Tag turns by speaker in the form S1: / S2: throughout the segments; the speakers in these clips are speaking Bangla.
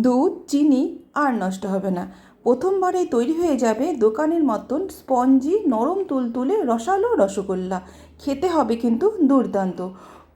S1: দুধ, চিনি আর নষ্ট হবে না। প্রথমবারেই তৈরি হয়ে যাবে দোকানের মতন স্পঞ্জি, নরম তুলতুলে রসালো রসগোল্লা। খেতে হবে কিন্তু দুর্দান্ত।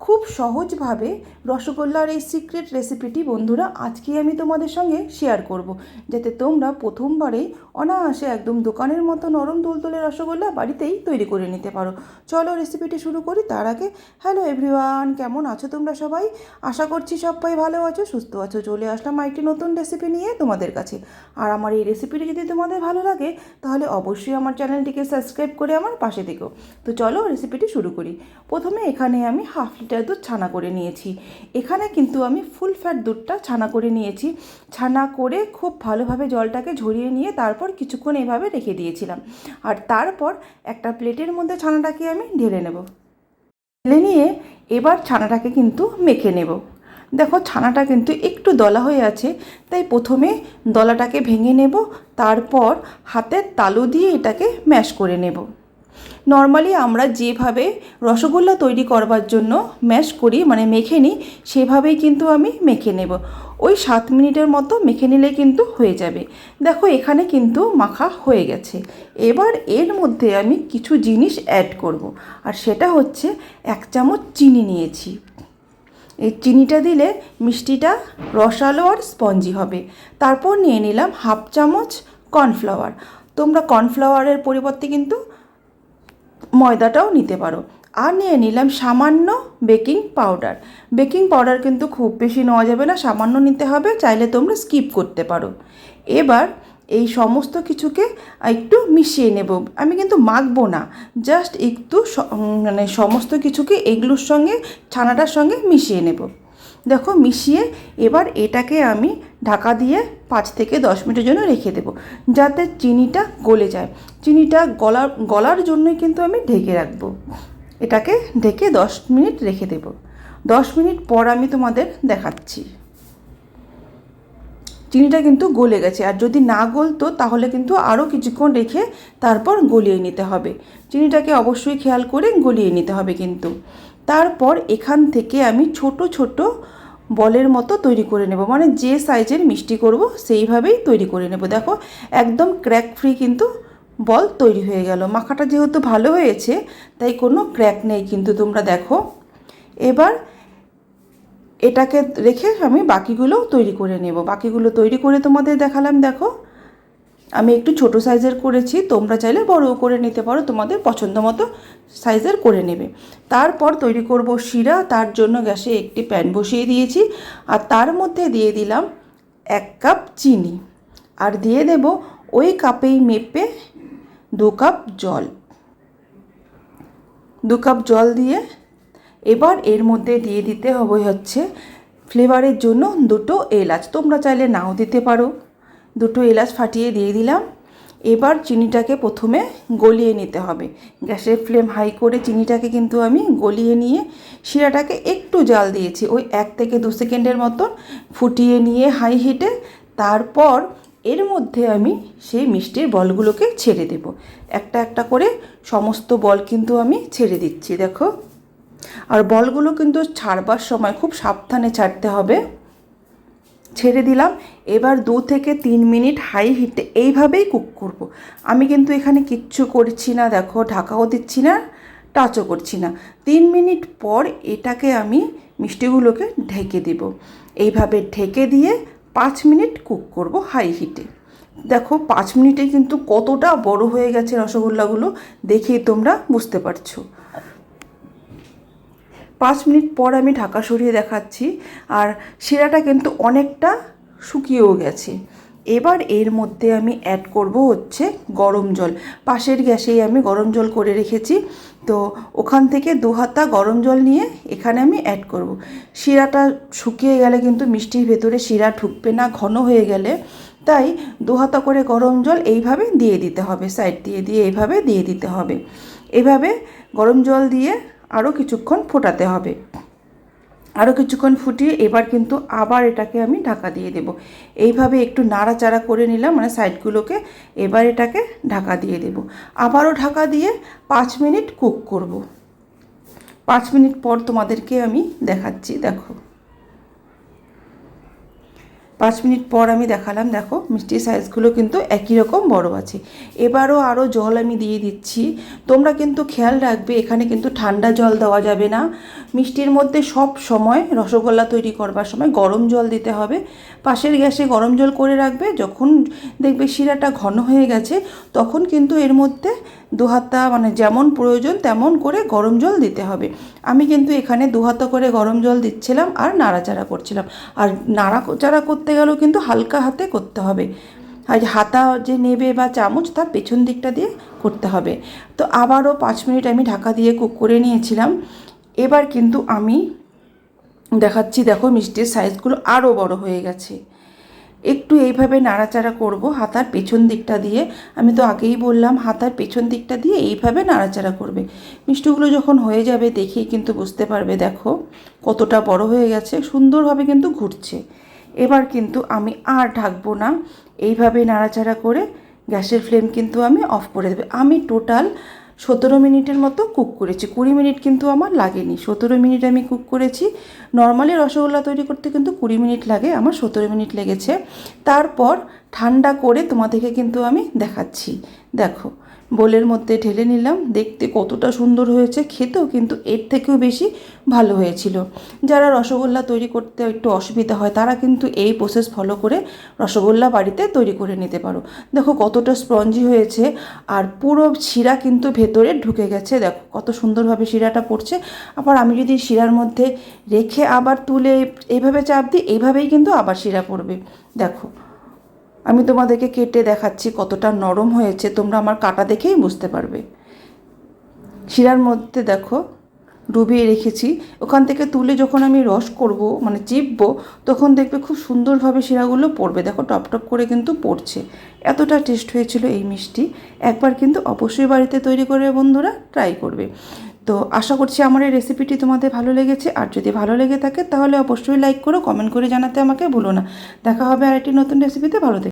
S1: খুব সহজভাবে রসগোল্লার এই সিক্রেট রেসিপিটি বন্ধুরা আজকে আমি তোমাদের সঙ্গে শেয়ার করব। যাতে তোমরা প্রথমবারেই অনায়াসে একদম দোকানের মতো নরম তুলতুলে রসগোল্লা বাড়িতেই তৈরি করে নিতে পারো। চলো রেসিপিটি শুরু করি, তার আগে হ্যালো এভরিওয়ান কেমন আছো তোমরা সবাই? আশা করছি সবাই ভালো আছো, সুস্থ আছো। চলে আসলাম একটি নতুন রেসিপি নিয়ে তোমাদের কাছে। আর আমার এই রেসিপিটি যদি তোমাদের ভালো লাগে, তাহলে অবশ্যই আমার চ্যানেলটিকে সাবস্ক্রাইব করে আমার পাশে থেকো। তো চলো রেসিপিটি শুরু করি। প্রথমে এখানে আমি হাফ লিটার দুধ ছানা করে নিয়েছি। এখানে কিন্তু আমি ফুল ফ্যাট দুধটা ছানা করে নিয়েছি। ছানা করে খুব ভালোভাবে জলটাকে ঝরিয়ে নিয়ে তারপর কিছুক্ষণ এভাবে রেখে দিয়েছিলাম। আর তারপর একটা প্লেটের মধ্যে ছানাটাকে আমি ঢেলে নেব। ঢেলে নিয়ে এবার ছানাটাকে কিন্তু মেখে নেব। দেখো ছানাটা কিন্তু একটু দলা হয়ে আছে, তাই প্রথমে দলাটাকে ভেঙে নেব, তারপর হাতের তালু দিয়ে এটাকে ম্যাশ করে নেব। নর্মালি আমরা যেভাবে রসগোল্লা তৈরি করবার জন্য ম্যাশ করি মানে মেখে নিই, সেভাবেই কিন্তু আমি মেখে নেব। ওই সাত মিনিটের মতো মেখে নিলে কিন্তু হয়ে যাবে। দেখো এখানে কিন্তু মাখা হয়ে গেছে। এবার এর মধ্যে আমি কিছু জিনিস অ্যাড করব। আর সেটা হচ্ছে এক চামচ চিনি নিয়েছি। এই চিনিটা দিলে মিষ্টিটা রসালো আর স্পঞ্জি হবে। তারপর নিয়ে নিলাম হাফ চামচ কর্নফ্লাওয়ার। তোমরা কর্নফ্লাওয়ারের পরিবর্তে কিন্তু ময়দাটাও নিতে পারো। আর নিয়ে নিলাম সামান্য বেকিং পাউডার। বেকিং পাউডার কিন্তু খুব বেশি নেওয়া যাবে না, সামান্য নিতে হবে, চাইলে তোমরা স্কিপ করতে পারো। এবার এই সমস্ত কিছুকে একটু মিশিয়ে নেব। আমি কিন্তু মাখবো না, জাস্ট একটু মানে সমস্ত কিছুকে এগুলোর সঙ্গে, ছানাটার সঙ্গে মিশিয়ে নেব। দেখো মিশিয়ে এবার এটাকে আমি ঢাকা দিয়ে পাঁচ থেকে দশ মিনিটের জন্য রেখে দেবো, যাতে চিনিটা গলে যায়। চিনিটা গলার গলার জন্যই কিন্তু আমি ঢেকে রাখব। এটাকে ঢেকে দশ মিনিট রেখে দেব। দশ মিনিট পর আমি তোমাদের দেখাচ্ছি। চিনিটা কিন্তু গলে গেছে, আর যদি না গলতো তাহলে কিন্তু আরও কিছুক্ষণ রেখে তারপর গলিয়ে নিতে হবে। চিনিটাকে অবশ্যই খেয়াল করে গলিয়ে নিতে হবে কিন্তু। তারপর এখান থেকে আমি ছোট ছোট বলের মতো তৈরি করে নেব। মানে যে সাইজের মিষ্টি করব, সেইভাবেই তৈরি করে নেব। দেখো, একদম ক্র্যাক ফ্রি কিন্তু বল তৈরি হয়ে গেল। মাখাটা যেহেতু ভালো হয়েছে, তাই কোনো ক্র্যাক নেই কিন্তু তোমরা দেখো। এবার এটাকে রেখে আমি বাকিগুলো তৈরি করে নেব। বাকিগুলো তৈরি করে তোমাদের দেখালাম, দেখো। আমি একটু ছোট সাইজের করেছি, তোমরা চাইলে বড়ও করে নিতে পারো, তোমাদের পছন্দ মতো সাইজের করে নেবে। তারপর তৈরি করব শিরা, তার জন্য গ্যাসে একটি প্যান বসিয়ে দিয়েছি, আর তার মধ্যে দিয়ে দিলাম এক কাপ চিনি, আর দিয়ে দেব ওই কাপেই মেপে দু কাপ জল। দু কাপ জল দিয়ে এবার এর মধ্যে দিয়ে দিতে হবে হচ্ছে ফ্লেভারের জন্য দুটো এলাচ, তোমরা চাইলে নাও দিতে পারো। দুটো এলাচ ফাটিয়ে দিয়ে দিলাম। এবার চিনিটাকে প্রথমে গলিয়ে নিতে হবে। গ্যাসের ফ্লেম হাই করে চিনিটাকে কিন্তু আমি গলিয়ে নিয়ে শিরাটাকে একটু জাল দিয়েছি। ওই এক থেকে দু সেকেন্ডের মতন ফুটিয়ে নিয়ে হাই হিটে তারপর এর মধ্যে আমি সেই মিষ্টির বলগুলোকে ছেড়ে দেব। একটা একটা করে সমস্ত বল কিন্তু আমি ছেড়ে দিচ্ছি, দেখো। আর বলগুলো কিন্তু ছাড়বার সময় খুব সাবধানে ছাড়তে হবে। ছেড়ে দিলাম। এবার দু থেকে তিন মিনিট হাই হিটে এইভাবেই কুক করব। আমি কিন্তু এখানে কিচ্ছু করছি না, দেখো, ঢাকাও দিচ্ছি না টাচও করছি না। তিন মিনিট পর এটাকে আমি মিষ্টিগুলোকে ঢেকে দেব। এইভাবে ঢেকে দিয়ে পাঁচ মিনিট কুক করব হাই হিটে দেখো, পাঁচ মিনিটে কিন্তু কতটা বড় হয়ে গেছে রসগোল্লাগুলো, দেখেই তোমরা বুঝতে পারছ। পাঁচ মিনিট পর আমি ঢাকা সরিয়ে দেখাচ্ছি। আর শিরাটা কিন্তু অনেকটা শুকিয়েও গেছে। এবার এর মধ্যে আমি অ্যাড করব হচ্ছে গরম জল। পাশের গ্যাসেই আমি গরম জল করে রেখেছি। তো ওখান থেকে দু হাতা গরম জল নিয়ে এখানে আমি অ্যাড করব। শিরাটা শুকিয়ে গেলে কিন্তু মিষ্টির ভেতরে শিরা ঢুকবে না, ঘন হয়ে গেলে। তাই দু হাতা করে গরম জল এইভাবে দিয়ে দিতে হবে। সাইড দিয়ে দিয়ে এইভাবে দিয়ে দিতে হবে। এভাবে গরম জল দিয়ে আরও কিছুক্ষণ ফোটাতে হবে। আরও কিছুক্ষণ ফুটিয়ে এবার কিন্তু আবার এটাকে আমি ঢাকা দিয়ে দেব। এইভাবে একটু নাড়াচাড়া করে নিলাম মানে সাইডগুলোকে এবার এটাকে ঢাকা দিয়ে দেব। আবারও ঢাকা দিয়ে পাঁচ মিনিট কুক করব। পাঁচ মিনিট পর তোমাদেরকে আমি দেখাচ্ছি, দেখো। পাঁচ মিনিট পর আমি দেখালাম, দেখো মিষ্টির সাইজগুলো কিন্তু একই রকম বড় আছে। এবারও আরও জল আমি দিয়ে দিচ্ছি। তোমরা কিন্তু খেয়াল রাখবে, এখানে কিন্তু ঠান্ডা জল দেওয়া যাবে না। মিষ্টির মধ্যে সব সময় রসগোল্লা তৈরি করবার সময় গরম জল দিতে হবে। পাশের গ্যাসে গরম জল করে রাখবে, যখন দেখবে শিরাটা ঘন হয়ে গেছে, তখন কিন্তু এর মধ্যে দু হাতা মানে যেমন প্রয়োজন তেমন করে গরম জল দিতে হবে। আমি কিন্তু এখানে দু হাতা করে গরম জল দিচ্ছিলাম আর নাড়াচাড়া করছিলাম। আর নাড়াচাড়া করতে গেলেও কিন্তু হালকা হাতে করতে হবে। আর হাতা যে নেবে বা চামচ তার পেছন দিকটা দিয়ে করতে হবে। তো আবারও পাঁচ মিনিট আমি ঢাকা দিয়ে কুক করে নিয়েছিলাম। এবার কিন্তু আমি দেখাচ্ছি, দেখো মিষ্টির সাইজগুলো আরও বড় হয়ে গেছে। একটু এইভাবে নাড়াচাড়া করব হাতার পেছন দিকটা দিয়ে। আমি তো আগেই বললাম, হাতার পেছন দিকটা দিয়ে এইভাবে নাড়াচাড়া করবে। মিষ্টিগুলো যখন হয়ে যাবে দেখেই কিন্তু বুঝতে পারবে, দেখো কতটা বড় হয়ে গেছে, সুন্দরভাবে কিন্তু ঘুরছে। এবার কিন্তু আমি আর ঢাকবো না, এইভাবে নাড়াচাড়া করে গ্যাসের ফ্লেম কিন্তু আমি অফ করে দেবে। আমি টোটাল সতেরো মিনিটের মতো কুক করেছি। কুড়ি মিনিট কিন্তু আমার লাগেনি। সতেরো মিনিট আমি কুক করেছি। নর্মালি রসগোল্লা তৈরি করতে কিন্তু কুড়ি মিনিট লাগে, আমার সতেরো মিনিট লেগেছে। তারপর ঠান্ডা করে তোমাদেরকে কিন্তু আমি দেখাচ্ছি। দেখো বোলের মধ্যে ঢেলে নিলাম। দেখতে কতটা সুন্দর হয়েছে। খেতেও কিন্তু এর থেকেও বেশি ভালো হয়েছিল। যারা রসগোল্লা তৈরি করতে একটু অসুবিধা হয়, তারা কিন্তু এই প্রসেস ফলো করে রসগোল্লা বাড়িতে তৈরি করে নিতে পারো। দেখো কতটা স্পঞ্জি হয়েছে আর পুরো শিরা কিন্তু ভেতরে ঢুকে গেছে। দেখো কত সুন্দরভাবে শিরাটা পড়ছে। আবার আমি যদি শিরার মধ্যে রেখে আবার তুলে এইভাবে চাপ দিই এইভাবেই কিন্তু আবার শিরা পড়বে। দেখো আমি তোমাদেরকে কেটে দেখাচ্ছি কতটা নরম হয়েছে, তোমরা আমার কাটা দেখেই বুঝতে পারবে। শিরার মধ্যে দেখো, ডুবিয়ে রেখেছি। ওখান থেকে তুলে যখন আমি রস করব মানে চিপবো, তখন দেখবে খুব সুন্দরভাবে শিরাগুলো পড়বে। দেখো, টপ টপ করে কিন্তু পড়ছে। এতটা টেস্ট হয়েছিল এই মিষ্টি। একবার কিন্তু অবশ্যই বাড়িতে তৈরি করে বন্ধুরা ট্রাই করবে। তো আশা করছি আমার এই রেসিপিটি তোমাদের ভালো লেগেছে। আর যদি ভালো লেগে থাকে, তাহলে অবশ্যই লাইক করো কমেন্ট করে জানাতে আমাকে ভুলো না। দেখা হবে আর একটি নতুন রেসিপিতে ভালো